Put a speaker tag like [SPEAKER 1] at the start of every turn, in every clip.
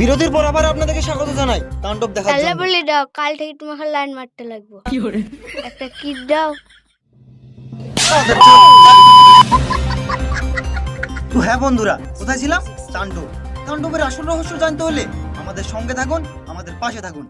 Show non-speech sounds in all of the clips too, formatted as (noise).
[SPEAKER 1] বিরতির পর আবার আপনাদেরকে স্বাগত জানাই। তাণ্ডব দেখা
[SPEAKER 2] তাহলে
[SPEAKER 1] বলি
[SPEAKER 2] বলে দাও কাল থেকে তোমাকে লাইন মারতে লাগবো। একটা কিট দাও।
[SPEAKER 1] তো হ্যাঁ বন্ধুরা কোথায় ছিলাম? তাণ্ডব। তাণ্ডবের আসল রহস্য জানতে হলে আমাদের সঙ্গে থাকুন আমাদের পাশে থাকুন।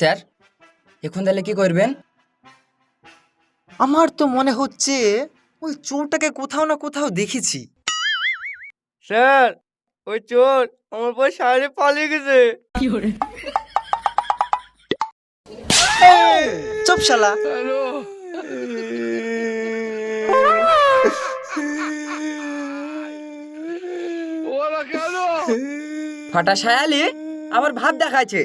[SPEAKER 3] স্যার এখন তাহলে কি করবেন?
[SPEAKER 1] আমার তো মনে হচ্ছে ওই চোরটাকে কোথাও না কোথাও দেখেছি।
[SPEAKER 4] স্যার ওই চোর আমার পর সাড়ে পালিয়ে গেছে।
[SPEAKER 1] চুপ শালা
[SPEAKER 3] ফাটা সায়ালি আবার ভাব দেখাচ্ছে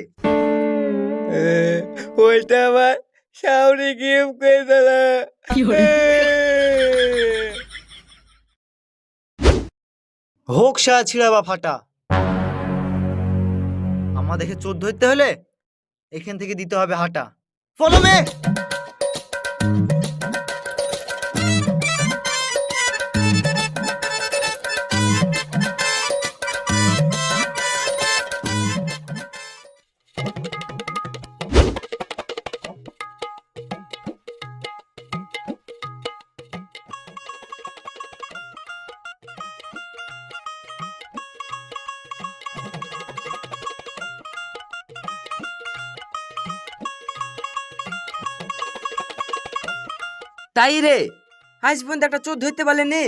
[SPEAKER 4] ওইটা আবার সামনে গেম করে দাদা।
[SPEAKER 1] হোক সা ছিঁড়া বা ফাটা। আমাদেরকে চোদ্দ চোর ধরতে হলে এখান থেকে দিতে হবে হাঁটা। Follow me!
[SPEAKER 3] তাই রে? আজ পর্যন্ত একটা চোর ধরতে পারলেনি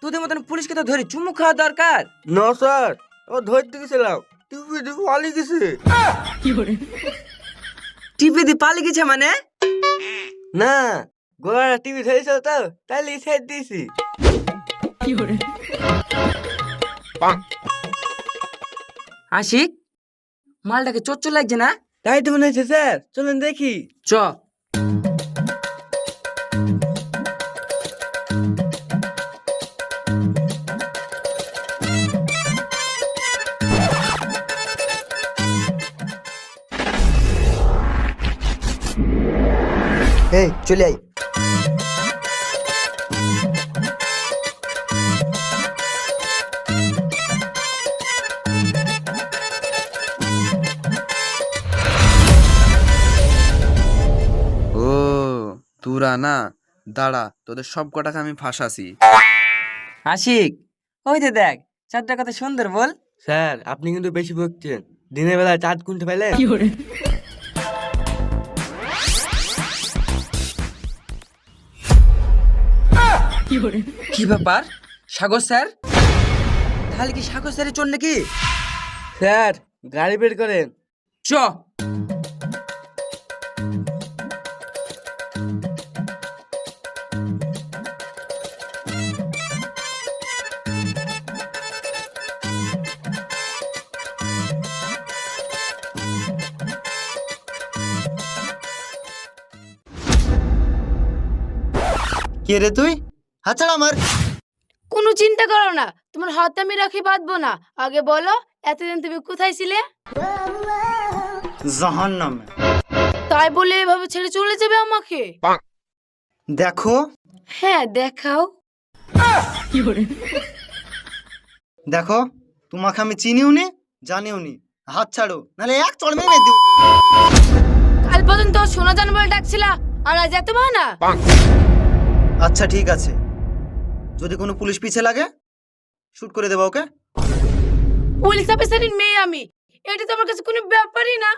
[SPEAKER 3] তোদের মতন পুলিশকে তো ধরে চুমু খাওয়া দরকার।
[SPEAKER 4] না স্যার। ও ধরতে গেছিলাম। টিপি টিপি পালিয়ে গেছে।
[SPEAKER 3] টিপি দিয়ে পালিয়ে গেছে মানে?
[SPEAKER 4] না গোড়া টিভি ধরেছিল তো তাহলে সাইড দিয়েছি।
[SPEAKER 3] আশিক মালটাকে চোর চোর লাগছে না?
[SPEAKER 4] তাই তো মনে হচ্ছে স্যার। চলুন দেখি।
[SPEAKER 3] চ।
[SPEAKER 1] এই চলে আই
[SPEAKER 5] ও তুরা না দাঁড়া তোদের সব কটাকে আমি ফাঁসাছি।
[SPEAKER 3] আশিক ওই যে দেখ চারটা কথা সুন্দর বল।
[SPEAKER 4] স্যার আপনি কিন্তু বেশি বকছেন দিনের বেলা চাঁদ কুনতে পাইলেন
[SPEAKER 3] কি ব্যাপার? সাগর স্যার? তাহলে কি সাগর স্যারের চোর নাকি
[SPEAKER 4] স্যার গাড়ি বের করেন।
[SPEAKER 3] চ।
[SPEAKER 1] কে রে তুই? হাত ছাড়া আমার।
[SPEAKER 2] কোনো চিন্তা করো না তোমার হাত আমি রাখি বাঁধবো না। আগে বলো এতদিন তুমি কোথায় ছিলে?
[SPEAKER 1] জাহান নামে
[SPEAKER 2] তাই বলে এভাবে ছেড়ে চলে যাবে আমাকে?
[SPEAKER 1] দেখো।
[SPEAKER 2] হ্যাঁ দেখাও।
[SPEAKER 1] দেখো তোমাকে আমি চিনিও নি জানিও নি। হাত ছাড়ো নাহলে এক চড় মেরে দিও
[SPEAKER 2] কাল পর্যন্ত সোনা জান বলে ডাকছিলা আর আজ এত না
[SPEAKER 1] আচ্ছা ঠিক আছে। যদি কোনো পুলিশ পিছে লাগে শুট করে দেবো ওকে।
[SPEAKER 2] পুলিশ অফিসারের মেয়ে আমি। এটা তো আমার কাছে কোনো ব্যাপারই না।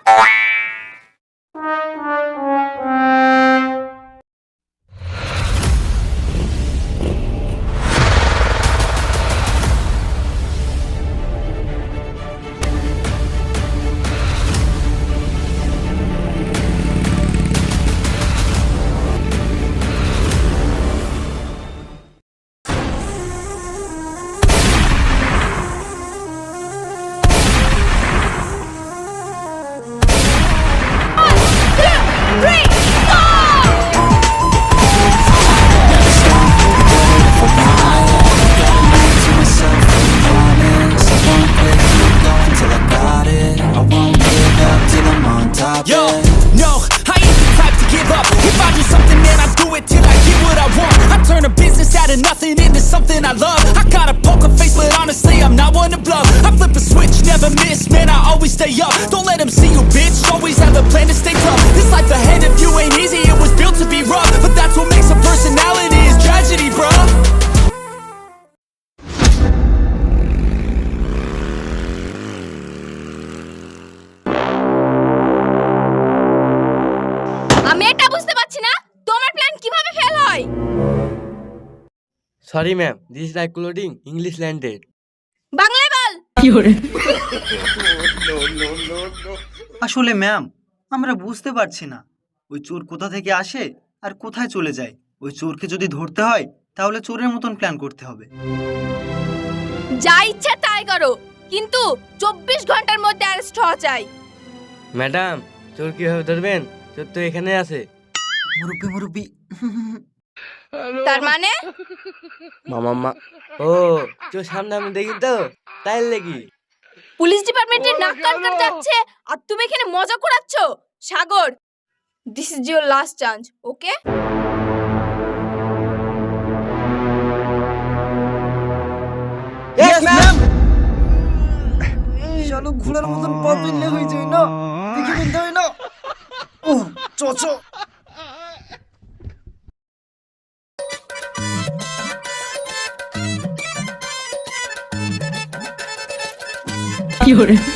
[SPEAKER 6] Stay up. Don't let them see you, bitch. Always have a plan to stay tough. This life ahead of you ain't easy, it was built to be rough. But that's what makes a personality is tragedy, bruh.
[SPEAKER 2] আমি এটা বুঝতে পারছি না তোমার plan কীভাবে fail হয়
[SPEAKER 4] sorry ma'am this is clothing English landed
[SPEAKER 2] বাংলায় বল
[SPEAKER 1] আসলে ম্যাম আমরা বুঝতে পারছি না। ওই চোর কোথা থেকে আসে আর কোথায় চলে যায়? ওই চোরকে যদি ধরতে হয় তাহলে চোরের মতন প্ল্যান করতে হবে।
[SPEAKER 2] যা ইচ্ছা তাই করো কিন্তু চব্বিশ ঘণ্টার মধ্যে অ্যারেস্ট হওয়া চাই।
[SPEAKER 4] ম্যাডাম চোর কীভাবে ধরবেন? চোর তো এখানে আছে।
[SPEAKER 1] মুরব্বি মুরব্বি।
[SPEAKER 2] তার মানে?
[SPEAKER 4] মামা মা ও চোর সামনে আমি দেখি তো তাই লেগি
[SPEAKER 2] পুলিশ ডিপার্টমেন্টের নাক কান কাট যাচ্ছে আর তুমি এখানে মজা করাচ্ছ? Sagar this is your last
[SPEAKER 1] chance okay চলো ঘোড়ার মতন পা তুললে হয়ে যায় না? দেখে বলতে হয় না? ও চ। চ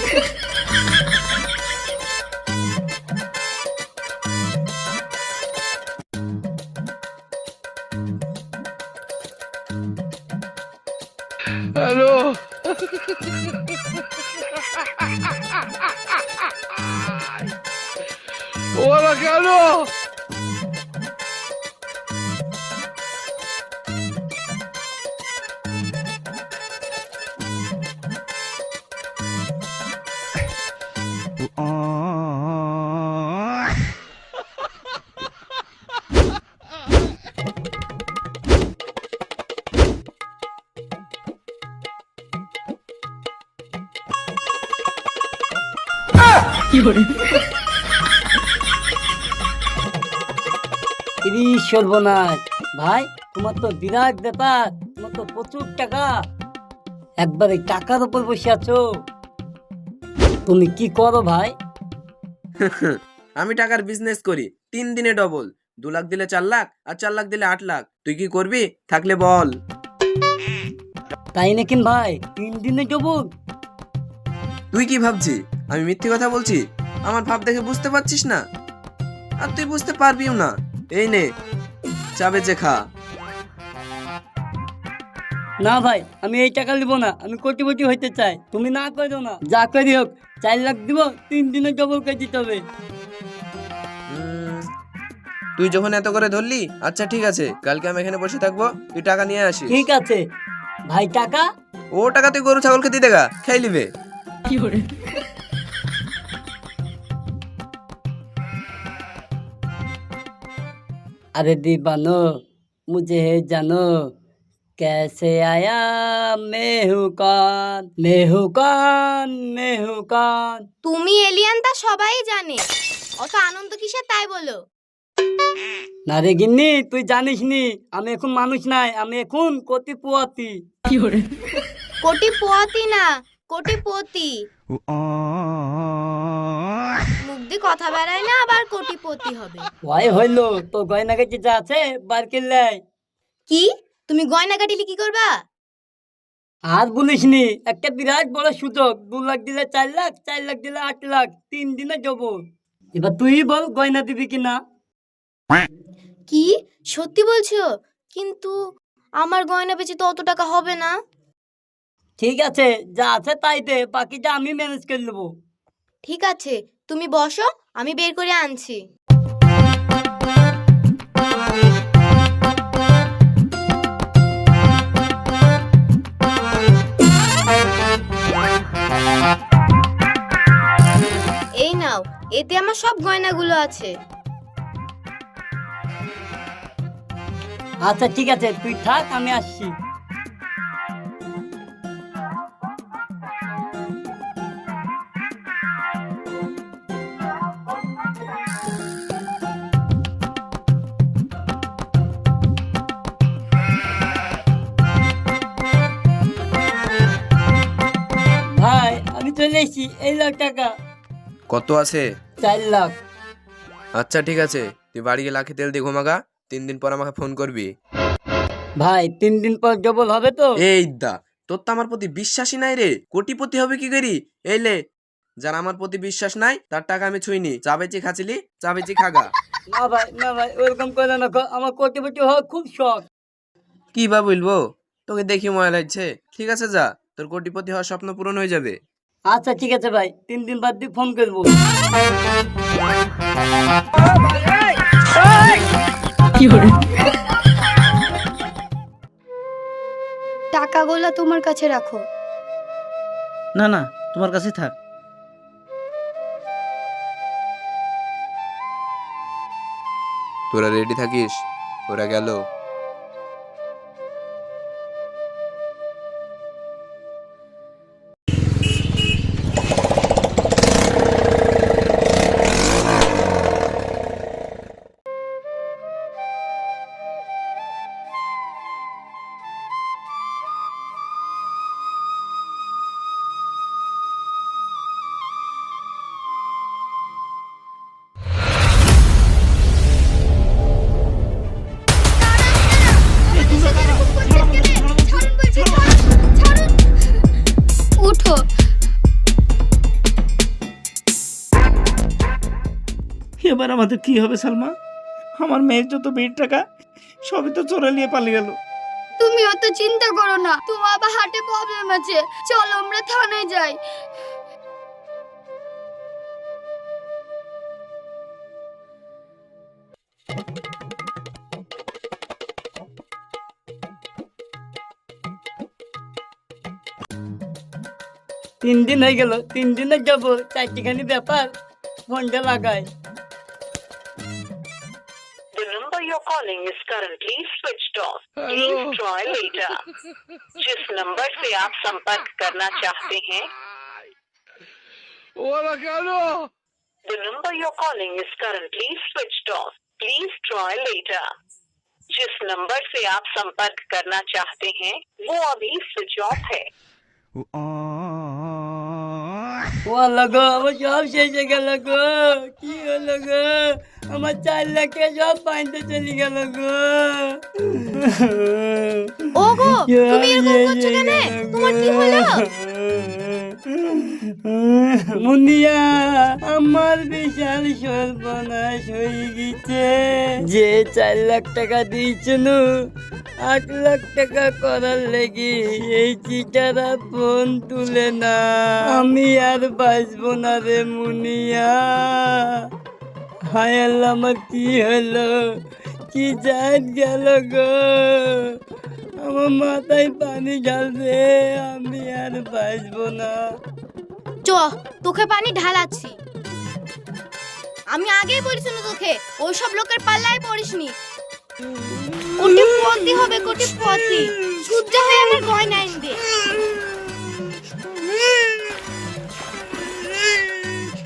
[SPEAKER 7] সর্বনাশ। ভাই তোমার তো বিরাট ব্যাপার। তোমার তো প্রচুর টাকা। একবারে টাকার উপর বসে আছো। তুমি কি করো ভাই? (laughs)
[SPEAKER 5] আমি টাকার বিজনেস করি। তিন দিনে ডবল দু লাখ দিলে চার লাখ আর চার লাখ দিলে আট লাখ। তুই কি করবি? থাকলে বল।
[SPEAKER 7] তাই নাকি ভাই? তিন দিনে ডবল
[SPEAKER 5] তুই কি ভাবছি আমি মিথ্যে কথা বলছি? আমার ভাব দেখে বুঝতে পারছিস না? আর তুই বুঝতে পারবিও না। এই নে চাবে যে খা।
[SPEAKER 7] না ভাই আমি এই টাকা নিব না। আমি কোটিপতি হইতে চাই। তুমি না করো না। যা করি হোক চার লাখ দিব তিন দিনে ডবল করে দিতে হবে।
[SPEAKER 5] উম, তুই যখন এত করে ধরলি আচ্ছা ঠিক আছে কালকে আমি এখানে বসে থাকব তুই টাকা নিয়ে আসিস।
[SPEAKER 7] ঠিক আছে। ভাই টাকা?
[SPEAKER 5] ও টাকা তুই গরু ছাগলকে দিয়ে দেখা খেয়ে নিবে।
[SPEAKER 7] अरे दीवानो मुझे जानो कैसे आया मैं हूँ कौन मैं हूँ कौन मैं हूँ कौन
[SPEAKER 2] তুমি এলিয়ান তা সবাই জানে অত আনন্দ কিসের তাই বলো
[SPEAKER 7] না রে গিন্নি তুই জানিস নি আমি এখন মানুষ নাই আমি এখন কতি পুয়াতি
[SPEAKER 2] কোটি পোয়াতি না কোটিপতি মুখ কথা বেড়ায় না আবার কোটিপতি হবে।
[SPEAKER 7] ভয় হইল তো গয়না কাটি যা আছে বার কিনলাই
[SPEAKER 2] কি? তুমি গয়না কাটিলে কি করবা?
[SPEAKER 7] আর বলিস নি একটা বিরাট বড় সুযোগ দু লাখ দিলে চার লাখ চার লাখ দিলে আট লাখ তিন দিনে যাব এবার তুই বল গয়না দিবি কিনা?
[SPEAKER 2] কি? সত্যি বলছো? কিন্তু আমার গয়না বেচে তো অত টাকা হবে না।
[SPEAKER 7] ঠিক আছে যা আছে তাই দে বাকিটা আমি ম্যানেজ করে নেব।
[SPEAKER 2] ঠিক আছে তুমি বসো, আমি বের করে আনছি। এই নাও, এতে আমার সব গয়নাগুলো আছে।
[SPEAKER 7] আচ্ছা ঠিক আছে, তুই থাক, আমি আসছি। আমি এই লাখ টাকা।
[SPEAKER 5] কত আছে?
[SPEAKER 7] চার লাখ।
[SPEAKER 5] আচ্ছা ঠিক আছে। তুই বাড়ি গিয়ে লাখে তেল দিয়ে ঘুমাগা তিন দিন পর আমাকে ফোন করবি।
[SPEAKER 7] ভাই তিন দিন পর ডবল হবে তো?
[SPEAKER 5] এই দা তোর তো আমার প্রতি বিশ্বাসই নাই রে। কোটিপতি হবে কি করি? এই লে যার আমার প্রতি বিশ্বাস নাই তার টাকা আমি ছুঁইনি। চা বেচি খাচিলি চাবেচি খাগা।
[SPEAKER 7] না ভাই না ভাই ওরকম করে না গো। আমার কোটিপতি হওয়ার খুব শখ।
[SPEAKER 5] কি বা বলব? তোকে দেখি মজা লাগছে। ঠিক আছে যা তোর কোটিপতি হওয়ার স্বপ্ন পূরণ হয়ে যাবে।
[SPEAKER 7] আচ্ছা ঠিক আছে ভাই। তিন দিন বাদ দিয়ে ফোন করব।
[SPEAKER 2] টাকাগুলো তোমার কাছে রাখো।
[SPEAKER 1] না না তোমার কাছে থাক।
[SPEAKER 5] তোরা রেডি থাকিস? ওরা গেল।
[SPEAKER 4] আমাদের কি হবে সালমা? আমার মেয়ের যত বিয়ের টাকা সবই তো চোরা নিয়ে পালিয়ে গেল।
[SPEAKER 2] তুমি অত চিন্তা করো না তোমার আবার হার্টে প্রবলেম আছে। চলো আমরা থানায় যাই।
[SPEAKER 7] তিন দিন হয়ে গেল তিন দিনে যাব চারটিখানি ব্যাপার ফোনটা লাগাই
[SPEAKER 8] currently switched off. Please try later. जिस नंबर से आप संपर्क करना चाहते हैं। The number you calling is currently switch off please try later जिस नंबर से आप संपर्क करना चाहते हैं वो अभी स्विच ऑफ़ है।
[SPEAKER 7] वो लगो वो जॉब से जगह लगो की लगा আমার চার লাখ টাকা সব পাইতে চলে গেল গো।
[SPEAKER 2] ওগো তুমি এরকম করছ কেন? তোমার কি হলো?
[SPEAKER 7] মুনিয়া আমার বিশাল সর্বনাশ হয়ে গেছে। যে চার লাখ টাকা দিয়েছিল আট লাখ টাকা করার লেগে এই চিটারা ফোন তুলে না। আমি আর বাঁচবো না রে মুনিয়া। হায় আল্লাহ, আমার কি হলো? কি জাত গেল গো? আমার মাথায় পানি ঢালবে, আমি আর বাঁচবো না।
[SPEAKER 2] চ, তোকে পানি ঢালাচ্ছি। আমি আগেই বলেছি না তোকে, ওইসব লোকের পাল্লায় পড়িসনি। কোটি পতি হবে, কোটি পতি। সূর্য হয়ে আমার গয়না এনে দে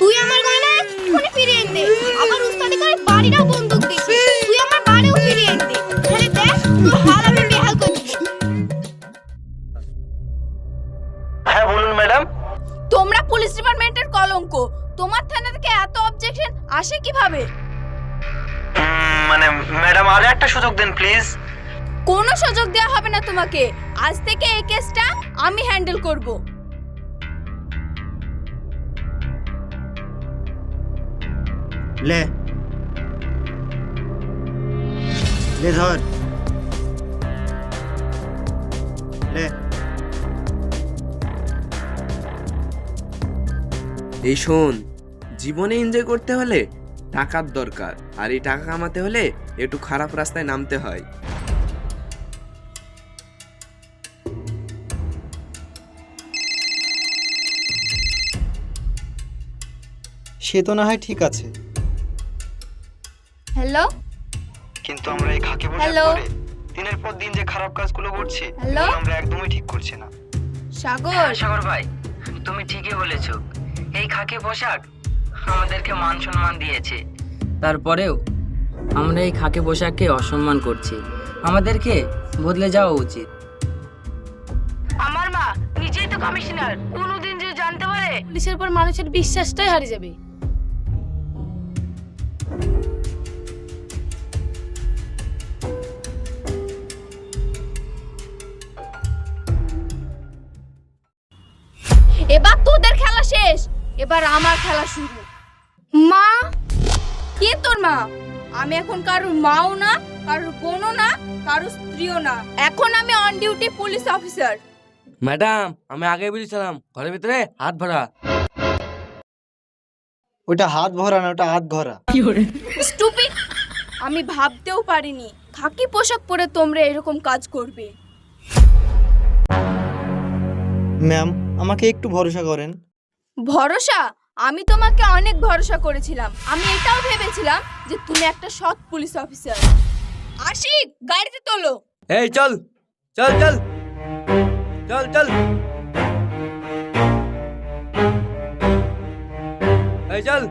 [SPEAKER 2] তুই আমার গয়না ফিরিয়ে এনে দে তোমাকে। আজ থেকে এই কেসটা আমি হ্যান্ডেল করব।
[SPEAKER 1] লে। লে ধর। লে।
[SPEAKER 5] এই শোন জীবনে এনজয় করতে হলে টাকার দরকার আর এই টাকা কামাতে হলে একটু খারাপ রাস্তায় নামতে হয়।
[SPEAKER 1] সে তো না হয় ঠিক আছে।
[SPEAKER 2] হ্যালো?
[SPEAKER 1] কিন্তু আমরা এই খাকে বসে
[SPEAKER 2] Hello?
[SPEAKER 1] দিনের পর দিন যে খারাপ কাজগুলো করছি
[SPEAKER 2] Hello?
[SPEAKER 1] আমরা একদমই ঠিক করছি না।
[SPEAKER 2] সাগর?
[SPEAKER 3] সাগর ভাই তুমি ঠিকই বলেছ। এই খাকি পোশাক আমাদেরকে মান সম্মান দিয়েছে। তারপরেও আমরা এই খাকি পোশাককে অসম্মান করছি। আমাদেরকে বদলে যাওয়া উচিত।
[SPEAKER 8] আমার মা নিজেই তো কমিশনার কোনোদিন যে জানতে পারে
[SPEAKER 2] পুলিশের পর মানুষের বিশ্বাসটাই হারিয়ে যাবে। এবার তোদের খেলা শেষ। এবার আমার খেলা শুরু। মা? কে তোর মা? আমি এখন কারোর মাও না কারোর বোনও না কারোর স্ত্রীও না। এখন আমি on duty police officer
[SPEAKER 9] madam আমি আগে বলেছিলাম ঘরের ভিতরে হাত ভরা।
[SPEAKER 1] ওটা হাত ভরা না ওটা হাত ঘরা।
[SPEAKER 2] স্টুপিড আমি ভাবতেও পারিনি খাকি পোশাক পরে তোমরা এরকম কাজ করবে।
[SPEAKER 1] ম্যাম আমাকে একটু ভরসা করেন।
[SPEAKER 2] ভরসা? আমি তোমাকে অনেক ভরসা করেছিলাম। আমি এটাও ভেবেছিলাম যে তুমি একটা সৎ পুলিশ অফিসার। আশিক গাড়িতে তোলো।
[SPEAKER 9] এই চল। চল চল। চল চল। এই চল।